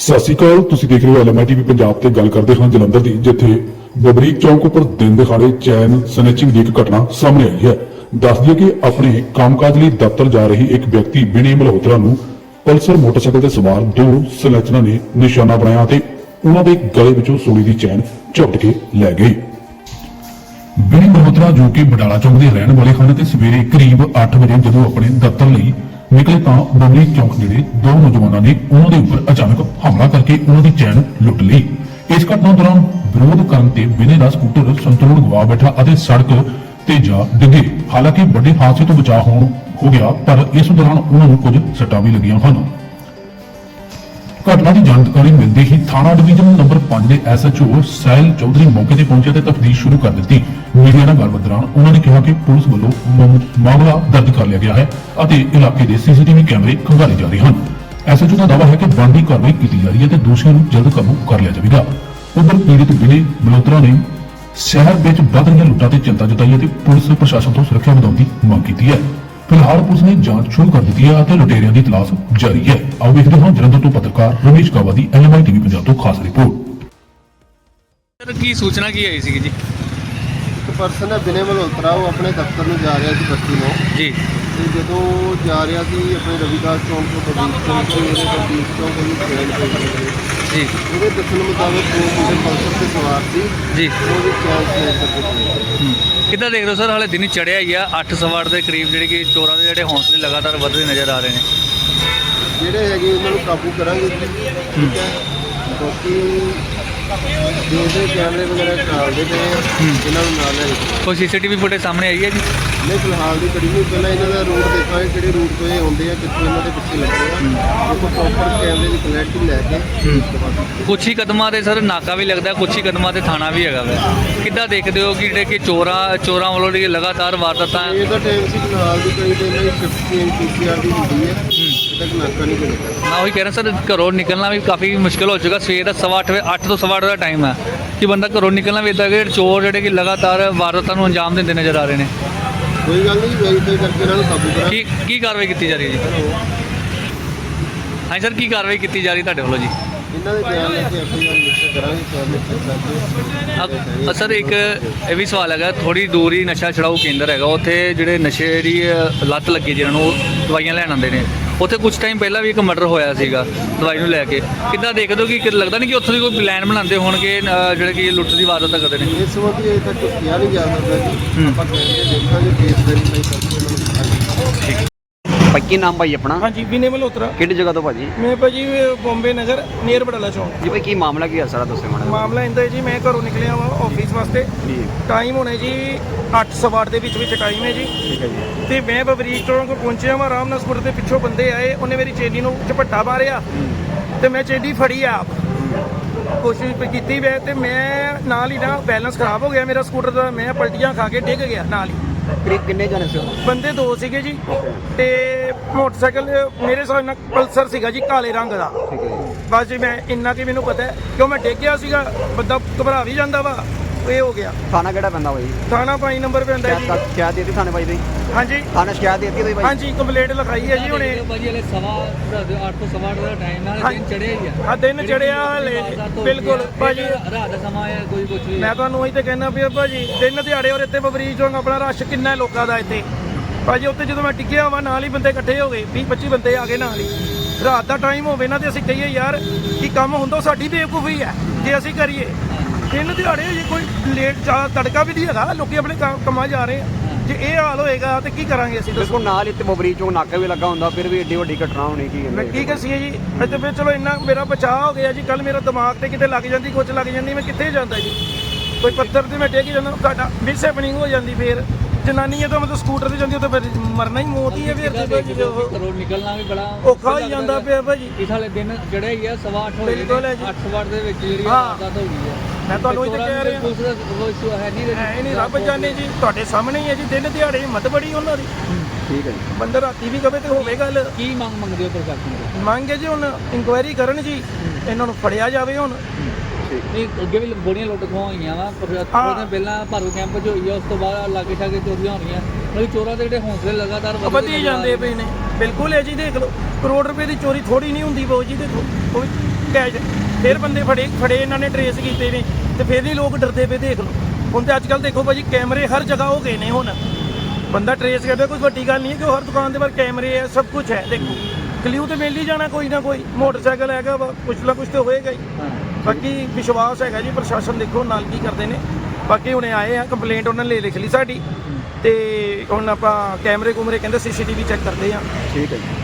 ਸਤਿ ਸ਼੍ਰੀ ਅਕਾਲ, ਤੁਸੀਂ ਦੇਖ ਰਹੇ ਹੋ ਐਲਐਮਆਈ ਪੰਜਾਬ ਤੇ ਗੱਲ ਕਰਦੇ ਹਾਂ ਜਲੰਧਰ ਦੀ, ਜਿੱਥੇ ਬਬਰੀਕ ਚੌਂਕ ਉੱਪਰ ਦਿਨ ਦਿਹਾੜੇ ਚੈਨ ਸਨੈਚਿੰਗ ਦੀ ਇੱਕ ਘਟਨਾ ਸਾਹਮਣੇ ਆਈ ਹੈ। ਦੱਸ ਦਈਏ ਕਿ ਆਪਣੇ ਕੰਮਕਾਜ ਲਈ ਦਫ਼ਤਰ ਜਾ ਰਹੀ ਇੱਕ ਵਿਅਕਤੀ ਬਿਨੇ ਮਲਹੋਤਰਾ ਨੂੰ ਪਲਸਰ ਮੋਟਰਸਾਈਕਲ ਤੇ ਸਵਾਰ ਦੋ ਸਨੈਚਰਾਂ ਨੇ ਨਿਸ਼ਾਨਾ ਬਣਾਇਆ ਤੇ ਉਹਨਾਂ ਦੇ ਗਲੇ ਵਿੱਚੋਂ ਸੋਨੇ ਦੀ ਚੈਨ ਝਪਟ ਕੇ ਲੈ ਗਈ। ਬਿਨੀ ਮਲਹੋਤਰਾ ਜੋ ਕਿ ਬਡਾਲਾ ਚੌਂਕ ਦੇ ਰਹਿਣ ਵਾਲੇ ਹਨ ਤੇ ਸਵੇਰੇ ਕਰੀਬ 8 ਵਜੇ ਜਦੋਂ ਆਪਣੇ ਦਫ਼ਤਰ ਲਈ ਨਿਕਲੇ ਤਾਂ ਬਬਲੀ ਚੌਂਕ ਨੇੜੇ ਦੋ ਨੌਜਵਾਨਾਂ ਨੇ ਉਹਨਾਂ ਦੇ ਉੱਪਰ ਅਚਾਨਕ ਹਮਲਾ ਕਰਕੇ ਉਹਨਾਂ ਦੀ ਚੈਨ ਲੁੱਟ ਲਈ। ਇਸ ਘਟਨਾ ਦੌਰਾਨ ਵਿਰੋਧ ਕਰਨ ਤੇ ਵਿਨੇ ਦਾ ਸਕੂਟਰ ਸੰਤੁਲਨ ਗਵਾ ਬੈਠਾ ਅਤੇ ਸੜਕ ਤੇ ਜਾ ਡਿੱਗੇ। ਹਾਲਾਂਕਿ ਵੱਡੇ ਹਾਦਸੇ ਤੋਂ ਬਚਾਅ ਹੋਣ ਹੋ ਗਿਆ, ਪਰ ਇਸ ਦੌਰਾਨ ਉਹਨਾਂ ਨੂੰ ਕੁਝ ਸੱਟਾਂ ਵੀ ਲੱਗੀਆਂ ਹਨ। ਘਟਨਾ ਦੀ ਜਾਣਕਾਰੀ ਮਿਲਦੇ ਹੀ ਥਾਣਾ ਡਿਵੀਜ਼ਨ ਨੰਬਰ 5 ਦੇ ਐਸਐਚਓ ਸੈਲ ਚੌਧਰੀ ਮੌਕੇ ਤੇ ਪਹੁੰਚੇ ਤੇ ਤਫਤੀਸ਼ ਸ਼ੁਰੂ ਕਰ ਦਿੱਤੀ। ਮੀਡੀਆ ਨਾਲ ਗੱਲਬਾਤ ਦੌਰਾਨ ਉਹਨਾਂ ਨੇ ਕਿਹਾ ਕਿ ਪੁਲਿਸ ਵੱਲੋਂ ਮਾਮਲਾ ਦਰਜ ਕਰ ਲਿਆ ਗਿਆ ਹੈ ਅਤੇ ਇਲਾਕੇ ਦੇ ਸੀਸੀਟੀਵੀ ਕੈਮਰੇ ਖੰਗਾਲੇ ਜਾ ਰਹੇ ਹਨ। ਐਸਐਚਓ ਦਾ ਦਾਅਵਾ ਹੈ ਕਿ ਬਣਦੀ ਕਾਰਵਾਈ ਕੀਤੀ ਜਾ ਰਹੀ ਹੈ ਤੇ ਦੋਸ਼ੀਆਂ ਨੂੰ ਜਲਦ ਕਾਬੂ ਕਰ ਲਿਆ ਜਾਵੇਗਾ। ਉਧਰ ਪੀੜਤ ਬਿਨੇ ਮਲੋਤਰਾ ਨੇ ਸ਼ਹਿਰ ਵਿੱਚ ਵੱਧ ਰਹੀਆਂ ਲੁੱਟਾਂ ਤੇ ਚਿੰਤਾ ਜਤਾਈ ਅਤੇ ਪੁਲਿਸ ਪ੍ਰਸ਼ਾਸਨ ਤੋਂ ਸੁਰੱਖਿਆ ਵਧਾਉਣ ਦੀ ਮੰਗ ਕੀਤੀ ਹੈ। ਫਿਲਹਾਲ ਪੁਲਿਸ ਨੇ ਜਾਂਚ ਸ਼ੁਰੂ ਕਰ ਦਿੱਤੀ ਹੈ ਅਤੇ ਲੁਟੇਰਿਆਂ ਦੀ ਤਲਾਸ਼ ਜਾਰੀ ਹੈ। ਆਓ ਵੇਖਦੇ ਹਾਂ ਜਲੰਧਰ ਤੋਂ ਪੱਤਰਕਾਰ ਰਮੇਸ਼ ਕਾਵਾ ਦੀ ਐਨਐਮਆਈ ਟੀਵੀ ਪੰਜਾਬ ਤੋਂ ਖਾਸ ਰਿਪੋਰਟ। ਸਰ ਕੀ ਸੂਚਨਾ ਕੀ ਆਈ ਸੀਗੀ ਜੀ? ਇੱਕ ਪਰਸਨ ਹੈ ਬਿਨੇ ਮਲਹੋਤਰਾ ਉਹ ਆਪਣੇ ਦਫ਼ਤਰ ਨੂੰ ਜਾ ਰਿਹਾ ਸੀ ਬੱਤੀ ਨੂੰ। ਜੀ। ਤੇ ਜਦੋਂ ਜਾ ਰਿਹਾ ਸੀ ਆਪਣੇ ਰਵਿਦਾਸ ਚੌਂਕ ਤੋਂ ਬਦੀਪ ਚੌਂਕ ਤੋਂ ਉਹਦੇ ਬਦੀਪ ਚੌਂਕ ਉਹਨੂੰ ਟ੍ਰੇਨ ਪਈ ਜੀ। ਉਹਦੇ ਦੱਸਣ ਮੁਤਾਬਕ ਦੋ ਮੁੰਡੇ ਪਲਸਰ ਤੇ ਸਵਾਰ ਸੀ। ਜੀ। ਉਹਦੀ ਚੈਨ ਸਲੈਟ ਕਰਕੇ ਗਏ। ਕਿੱਦਾਂ ਦੇਖ ਰਹੇ ਹੋ ਸਰ? ਹਾਲੇ ਦਿਨ ਚੜਿਆ ਹੀ ਆ। 8 ਸਵਾਰ ਦੇ ਕਰੀਬ ਜਿਹੜੇ ਕਿ ਚੋਰਾਂ ਦੇ ਜਿਹੜੇ ਹੌਸਲੇ ਲਗਾਤਾਰ ਵਧਦੇ ਨਜ਼ਰ ਆ ਰਹੇ ਨੇ। ਜਿਹੜੇ ਹੈਗੇ ਉਹਨਾਂ ਨੂੰ ਕਾਬੂ ਕਰਾਂਗੇ। ਠੀਕ ਹੈ। ਬਾਕੀ ਜਿਹੜੇ ਕੈਮਰੇ ਵਗੈਰਾ ਚੱਲਦੇ ਪਏ ਆ ਇਹਨਾਂ ਨੂੰ ਨਾਲ ਲੈ ਜਾਓ। ਕੋਈ ਸੀਸੀਟੀਵੀ ਫੁਟੇਜ ਸਾਹਮਣੇ ਆਈ ਹੈ ਜੀ? ਨਹੀਂ ਫਿਲਹਾਲ ਦੀ ਕੜੀ ਨਹੀਂ ਪਹਿਲਾਂ ਇਹਨਾਂ ਦਾ ਰੂਟ ਦੇਖਾਂਗੇ ਕਿਹੜੇ ਰੂਟ ਤੋਂ ਇਹ ਆਉਂਦੇ ਆ ਕਿੱਥੋਂ ਇਹਨਾਂ ਦੇ ਪਿੱਛੇ ਲੱਗੇ ਆ। ਉਹ ਪ੍ਰੋਪਰ ਕੈਮਰੇ ਦੀ ਕਲੈਰਿਟੀ ਲੈ ਕੇ ਕੁਛ ਹੀ ਕਦਮਾਂ ਤੇ ਸਰ ਨਾਕਾ ਵੀ ਲੱਗਦਾ ਕੁਛ ਹੀ ਕਦਮਾਂ ਤੇ ਥਾਣਾ ਵੀ ਹੈਗਾ ਵਾ। ਕਿੱਦਾਂ ਦੇਖਦੇ ਹੋ ਕਿ ਜਿਹੜੇ ਕਿ ਚੋਰਾਂ ਚੋਰਾਂ ਵੱਲੋਂ ਜਿਹੜੀ ਲਗਾਤਾਰ ਵਾਰਦਾਤਾਂ ਇਹ ਤਾਂ ਟਾਈਮ ਸੀ ਫਿਲਹਾਲ ਦੀ ਕਈ ਇਹਨਾਂ ਦੀ ਸ਼ਿਫਟ ਚੇਂਜ ਪੀਸੀਆਰ ਦੀ ਹੁੰਦੀ ਹੈ। ਇਹ ਤੱਕ ਨਾਕਾ ਨਹੀਂ ਲੱਗਦਾ। ਮੈਂ ਉਹੀ ਕਹਿ ਰਿਹਾ ਸਰ ਘਰੋਂ ਨਿਕਲਣਾ ਵੀ ਕਾਫੀ ਮੁਸ਼ਕਲ ਹੋ ਚੁੱਕਾ। ਸਵੇਰ ਦਾ ਸਵਾ ਅੱਠ ਵਜੇ 8 ਤੋਂ ਸਵਾ ਅੱਠ ਦਾ ਟਾਈਮ ਹੈ ਕਿ ਬੰਦਾ ਘਰੋਂ ਨਿਕਲਣਾ ਵੀ ਇਦਾਂ ਕਿ ਚੋਰ ਜਿਹੜੇ ਕਿ ਲਗਾਤਾਰ ਵਾਰਦਾਤਾਂ ਨੂੰ ਅੰਜਾਮ ਦਿੰਦੇ ਨਜ਼ਰ ਆ ਰਹੇ ਨੇ। ਕੋਈ ਗੱਲ ਨਹੀਂ ਵੈਰੀਫਾਈ ਕਰਕੇ ਇਹਨਾਂ ਨੂੰ ਕਾਬੂ ਕਰਾਂ ਕੀ ਕੀ ਕਾਰਵਾਈ ਕੀਤੀ ਜਾ ਰਹੀ ਹੈ ਜੀ? ਹਾਂਜੀ ਸਰ ਕੀ ਕਾਰਵਾਈ ਕੀਤੀ ਜਾ ਰਹੀ ਤੁਹਾਡੇ ਵੱਲੋਂ ਜੀ? ਇਹਨਾਂ ਦੇ ਬਿਆਨ ਲੈ ਕੇ ਐਫਆਈਆਰ ਰਜਿਸਟਰ ਕਰਾਂਗੇ ਕੈਮਰੇ ਚੈੱਕ ਕਰਕੇ ਅ- ਸਰ ਇੱਕ ਇਹ ਵੀ ਸਵਾਲ ਹੈਗਾ ਥੋੜੀ ਦੂਰ ਹੀ ਨਸ਼ਾ ਛਡਾਊ ਕੇਂਦਰ ਹੈਗਾ ਉੱਥੇ ਜਿਹੜੇ ਨਸ਼ੇ ਦੀ ਅ, ਲੱਤ ਲੱਗੀ ਜਿਹਨਾਂ ਨੂੰ ਉਹ ਦਵਾਈਆਂ ਲੈਣ ਆਉਂਦੇ ਨੇ। ਉੱਥੇ ਕੁਝ ਟਾਈਮ ਪਹਿਲਾਂ ਵੀ ਇੱਕ ਮਰਡਰ ਹੋਇਆ ਸੀਗਾ ਦਵਾਈ ਨੂੰ ਲੈ ਕੇ। ਕਿੱਦਾਂ ਦੇਖਦੇ ਹੋ ਕਿ ਲੱਗਦਾ ਨਹੀਂ ਕਿ ਉੱਥੋਂ ਦੀ ਕੋਈ ਪਲਾਨ ਬਣਾਉਂਦੇ ਹੋਣਗੇ ਅ, ਜਿਹੜੇ ਕਿ ਲੁੱਟ ਦੀ ਵਾਰਦਾਤ ਕਰਦੇ ਨੇ? ਇਸ ਸੰਬੰਧੀ ਅਜੇ ਤੱਕ ਕਿਹਾ ਨਹੀਂ ਜਾ ਸਕਦਾ ਜੀ। ਹੂੰ। ਆਪਾਂ ਕੈਮਰੇ ਦੇਖਾਂਗੇ ਕੇਸ ਵੈਰੀਫਾਈ ਕਰਕੇ ਇਹਨਾਂ ਨੂੰ ਦਿਖਾਂਗੇ ਭਾਈ ਕੀ ਨਾਮ ਭਾਈ ਆਪਣਾ? ਹਾਂਜੀ ਵਿਨੇ ਮਲਹੋਤਰਾ। ਕਿਹੜੀ ਜਗ੍ਹਾ ਤੋਂ ਭਾਜੀ? ਮੈਂ ਭਾਜੀ ਬੰਬੇ ਨਗਰ ਨੀਅਰ ਬੜਾਲਾ ਚੌਂਕ। ਜੀ ਭਾਈ ਕੀ ਮਾਮਲਾ ਕੀ ਹੈ ਸਾਰਾ ਦੱਸੋ ਮਾੜਾ ਜਿਹਾ। ਮਾਮਲਾ ਇੰਦਾ ਹੈ ਜੀ ਮੈਂ ਘਰੋਂ ਨਿਕਲਿਆ ਵਾਂ ਆਫਿਸ ਵਾਸਤੇ। ਜੀ ਟਾਈਮ ਹੋਣੇ ਜੀ 8 ਸਵਾਰ ਦੇ ਵਿੱਚ ਵਿੱਚ ਟਾਈਮ ਹੈ ਜੀ। ਠੀਕ ਹੈ ਜੀ। ਤੇ ਮੈਂ ਬਬਰੀਕ ਚੌਂਕ ਪਹੁੰਚਿਆ ਵਾਂ ਆਰਾਮ ਨਾਲ ਸਕੂਟਰ ਦੇ ਪਿੱਛੋਂ ਬੰਦੇ ਆਏ। ਉਹਨੇ ਮੇਰੀ ਚੇਨੀ ਨੂੰ ਝਪੱਟਾ ਮਾਰਿਆ। ਤੇ ਮੈਂ ਚੇਨੀ ਫੜੀ ਆਪ। ਕੋਸ਼ਿਸ਼ ਕੀਤੀ ਵੇ ਤੇ ਮੈਂ ਨਾਲ ਹੀ ਨਾ ਬੈਲੈਂਸ ਖਰਾਬ ਹੋ ਗਿਆ ਮੇਰਾ ਸਕੂਟਰ ਦਾ। ਮੈਂ ਪਲਟੀਆਂ ਖਾ ਕੇ ਡਿੱਗ ਗਿਆ ਨਾਲ ਹੀ। ਕਰੀਬ ਕਿੰਨੇ ਜਾਣੇ ਸੀ ਉਹ? ਬੰਦੇ ਦੋ ਸੀਗੇ ਜੀ। ਤੇ ਮੋਟਰਸਾਈਕਲ ਮੇਰੇ ਹਿਸਾਬ ਨਾਲ ਪਲਸਰ ਸੀਗਾ ਜੀ ਕਾਲੇ ਰੰਗ ਦਾ। ਠੀਕ ਹੈ ਜੀ। ਬਸ ਜੀ ਮੈਂ ਇੰਨਾ ਕਿ ਮੈਨੂੰ ਪਤਾ ਹੈ ਕਿਉਂ ਮੈਂ ਡਿੱਗ ਗਿਆ ਸੀਗਾ ਬੰਦਾ ਘਬਰਾ ਵੀ ਜਾਂਦਾ ਵਾ। ਇਹ ਹੋ ਗਿਆ। ਥਾਣਾ ਕਿਹੜਾ ਪੈਂਦਾ ਭਾਈ ਥਾਣਾ ਪਾਈ ਨੰਬਰ ਪੈਂਦਾ ਜੀ। ਸ਼ਿਕਾਇਤ ਦਿੱਤੀ ਥਾਣੇ ਭਾਈ ਦੀ? ਹਾਂਜੀ। ਥਾਣੇ ਸ਼ਿਕਾਇਤ ਦਿੱਤੀ ਤੁਸੀਂ ਭਾਈ ਹਾਂਜੀ ਕੰਪਲੇਂਟ ਲਿਖਾਈ ਹੈ ਜੀ ਹੁਣੇ। ਭਾਜੀ ਹਲੇ ਸਵਾ 8 ਤੋਂ ਸਵਾ 8 ਦਾ ਟਾਈਮ ਨਾਲ ਦਿਨ ਚੜਿਆ ਹੀ ਆ। ਦਿਨ ਚੜਿਆ ਹਲੇ। ਬਿਲਕੁਲ ਭਾਜੀ। ਰਾਤ ਦਾ ਸਮਾਂ ਹੈ ਕੋਈ ਕੁਝ ਵੀ ਮੈਂ ਤੁਹਾਨੂੰ ਉਹੀ ਤੇ ਕਹਿਣਾ ਪਿਆ ਭਾਜੀ ਦਿਨ ਦਿਹਾੜੇ ਔਰ ਇੱਥੇ ਬਬਰੀਕ ਚੌਂਕ ਆਪਣਾ ਰਸ਼ ਕਿੰਨਾ ਲੋਕਾਂ ਦਾ ਇੱਥੇ। ਭਾਜੀ ਉੱਥੇ ਜਦੋਂ ਮੈਂ ਟਿਕਿਆ ਵਾ ਨਾਲ ਹੀ ਬੰਦੇ ਇਕੱਠੇ ਹੋ ਗਏ 20 25 ਬੰਦੇ ਆ ਗਏ ਨਾਲ ਹੀ। ਰਾਤ ਦਾ ਟਾਈਮ ਹੋਵੇ ਨਾ ਤੇ ਅਸੀਂ ਕਹੀਏ ਯਾਰ ਕਿ ਕੰਮ ਹੁੰਦਾ ਸਾਡੀ ਬੇਵਕੂਫੀ ਹੈ। ਜੇ ਅਸੀਂ ਕਰੀਏ ਦਿਨ ਦਿਹਾੜੇ ਜੇ ਕੋਈ ਲੇਟ ਜਾ ਤੜਕਾ ਵੀ ਨਹੀਂ ਹੈਗਾ ਲੋਕੀ ਆਪਣੇ ਕੰਮ- ਕੰਮਾਂ ਜਾ ਰਹੇ ਆ। ਜੇ ਇਹ ਹਾਲ ਹੋਏਗਾ ਤੇ ਕੀ ਕਰਾਂਗੇ ਅਸੀਂ ਦੱਸੋ? ਬਿਲਕੁਲ ਨਾਲ ਹੀ ਤੇ ਬਬਰੀ ਚੋਂ ਨਾਕਾ ਵੀ ਲੱਗਾ ਹੁੰਦਾ ਫਿਰ ਵੀ ਏਡੀ ਵੱਡੀ ਘਟਨਾ ਹੋਣੀ ਕੀ ਮੈਂ ਕਹਿੰਦੇ ਕੀ ਕਸੀਏ ਜੀ? ਅੱਜ ਤੇ ਫਿਰ ਚਲੋ ਇੰਨਾ ਮੇਰਾ ਬਚਾਅ ਹੋ ਗਿਆ ਜੀ ਕੱਲ ਮੇਰਾ ਦਿਮਾਗ ਤੇ ਕਿਤੇ ਲੱਗ ਜਾਂਦੀ ਕੁਝ ਲੱਗ ਜਾਂਦੀ ਮੈਂ ਕਿੱਥੇ ਜਾਂਦਾ ਜੀ? ਕੋਈ ਪੱਥਰ ਤੇ ਮੈਂ ਡਿੱਗ ਜਾਂਦਾ ਤੁਹਾਡਾ ਮਿਸ ਹੈਪਨਿੰਗ ਹੋ ਜਾਂਦੀ ਫੇਰ। ਜਨਾਨੀ ਹੈ ਤਾਂ ਮਤਲਬ ਸਕੂਟਰ ਤੇ ਜਾਂਦੀ ਉਹ ਤਾਂ ਫਿਰ ਮਰਨਾ ਹੀ ਮੌਤ ਹੀ ਹੈ ਫਿਰ ਤੇ ਭਾਜੀ ਜੋ ਘਰੋਂ ਨਿਕਲਣਾ ਵੀ ਬੜਾ ਔਖਾ ਹੀ ਜਾਂਦਾ ਪਿਆ ਭਾਜੀ। ਇਸ ਹਾਲੇ ਦਿਨ ਚੜਿਆ ਹੀ ਆ ਸਵਾ 8 ਹੋਏ ਬਿਲਕੁਲ ਹੈ ਜੀ। 8 ਸਵਾਰ ਦੇ ਵਿੱਚ ਜਿਹੜੀ। ਵਾਰਦਾਤ ਹੋ ਗਈ ਹੈ। ਮੈਂ ਤੁਹਾਨੂੰ ਇਹ ਕਹਿ ਰਿਹਾ। ਹੈ ਨਹੀਂ ਰੱਬ ਜਾਣੇ ਜੀ ਤੁਹਾਡੇ ਸਾਹਮਣੇ ਹੀ ਹੈ ਜੀ ਦਿਨ ਦਿਹਾੜੇ ਹਿੰਮਤ ਬੜੀ ਉਹਨਾਂ ਦੀ। ਠੀਕ ਹੈ ਜੀ। ਬੰਦਾ ਰਾਤੀ ਵੀ ਕਵੇ ਤੇ ਹੋਵੇ ਗੱਲ। ਕੀ ਮੰਗ ਮੰਗਦੇ ਹੋ ਪ੍ਰਸ਼ਾਸਨ ਤੋਂ? ਮੰਗੇ ਜੀ ਹੁਣ ਇਨਕੁਆਇਰੀ ਕਰਨ ਜੀ ਇਹਨਾਂ ਨੂੰ ਫੜਿਆ ਜਾਵੇ ਹੁਣ। ਨਹੀਂ ਅੱਗੇ ਵੀ ਬੜੀਆਂ ਲੁੱਟ ਖੋਹਾਂ ਹੋਈਆਂ ਵਾ ਪਰ ਹਾਂ। ਥੋੜੇ ਦਿਨ ਪਹਿਲਾਂ ਭਾਰੂ ਕੈਂਪ 'ਚ ਹੋਈ ਆ ਉਸ ਤੋਂ ਬਾਅਦ ਲਾਗੇ ਛਾਗੇ ਚੋਰੀਆਂ ਹੋਣੀਆਂ। ਮਤਲਬ ਚੋਰਾਂ ਦੇ ਜਿਹੜੇ ਹੌਸਲੇ ਲਗਾਤਾਰ ਵਧਦੇ ਵਧੀ ਨਜ਼ਰ ਆ ਜਾਂਦੇ ਰਹੇ ਪਏ ਨੇ। ਬਿਲਕੁਲ ਹੈ ਜੀ ਦੇਖ ਲਓ ਕਰੋੜ ਰੁਪਏ ਦੀ ਚੋਰੀ ਥੋੜੀ ਨਹੀਂ ਹੁੰਦੀ ਬਾਊ ਜੀ ਦੇਖੋ ਉਹ ਵੀ ਕੈਸ਼ ਫਿਰ ਬੰਦੇ ਫੜੇ ਫੜੇ ਇਹਨਾਂ ਨੇ ਟਰੇਸ ਕੀਤੇ ਨੇ ਤੇ ਫਿਰ ਨਹੀਂ ਲੋਕ ਡਰਦੇ ਪਏ ਦੇਖ ਲਓ। ਹੁਣ ਤੇ ਅੱਜ ਕੱਲ ਦੇਖੋ ਭਾਜੀ ਕੈਮਰੇ ਹਰ ਜਗ੍ਹਾ ਹੋ ਗਏ ਨੇ ਹੁਣ। ਬੰਦਾ ਟਰੇਸ ਕਰਦਾ ਕੋਈ ਵੱਡੀ ਗੱਲ ਨਹੀਂ ਹੈ ਕਿ ਹਰ ਦੁਕਾਨ ਦੇ ਬਾਹਰ ਕੈਮਰੇ ਹੈ ਸਭ ਕੁਝ ਹੈ ਦੇਖੋ। ਕਲਿਊ ਤੇ ਮਿਲ ਹੀ ਜਾਣਾ ਕੋਈ ਨਾ ਕੋਈ ਮੋਟਰਸਾਈਕਲ ਹੈਗਾ ਵਾ ਕੁਛ ਨਾ ਕੁਛ ਤੇ ਹੋਏਗਾ ਹਾਂ। ਬਾਕੀ ਵਿਸ਼ਵਾਸ ਹੈਗਾ ਜੀ, ਪ੍ਰਸ਼ਾਸਨ ਦੇਖੋ ਨਾਲ ਕੀ ਕਰਦੇ ਨੇ। ਬਾਕੀ ਹੁਣੇ ਆਏ ਆ ਕੰਪਲੇਂਟ ਉਹਨਾਂ ਨੇ ਲਿਖ ਲਈ ਸਾਡੀ। ਤੇ ਹੁਣ ਆਪਾਂ ਕੈਮਰੇ ਕੁਮਰੇ ਕਹਿੰਦੇ ਸੀਸੀਟੀਵੀ ਚੈੱਕ ਕਰਦੇ ਆ। ਠੀਕ ਹੈ ਜੀ।